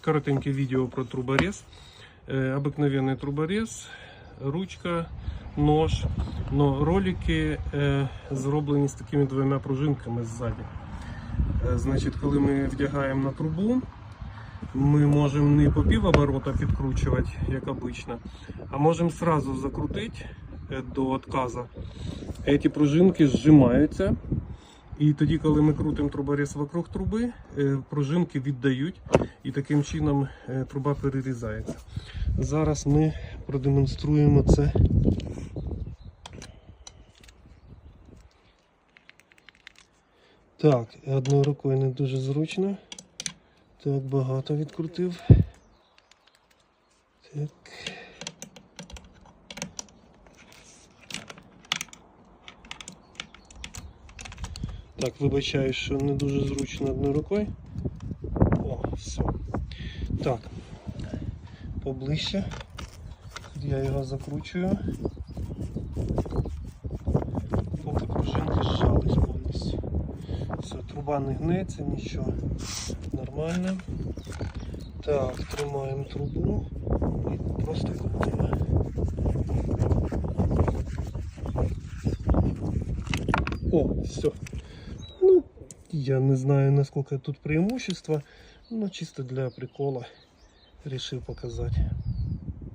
коротеньке відео про труборез. Е, Обикновенний труборез, ручка, нож. Но ролики е, зроблені з такими двома пружинками ззаді. Е, Значить, коли ми вдягаємо на трубу, ми можемо не по пів оборота підкручувати, як обично, а можемо сразу закрутити до отказа. Ці пружинки зжимаються. І тоді, коли ми крутимо труборез вокруг труби, е, пружинки віддають і таким чином е, труба перерізається. Зараз ми продемонструємо це. Так, одною рукою не дуже зручно. Так, багато відкрутив. Так. Так, вибачаю, що не дуже зручно одною рукою. О, все. Так. Поближче. Я його закручую. Поки пружинки зжались повністю. Все, труба не гнеться, нічого. Нормально. Так, тримаємо трубу і просто крутимо. О, все. Ну, я не знаю, насколько тут преимущество, но чисто для прикола решил показать.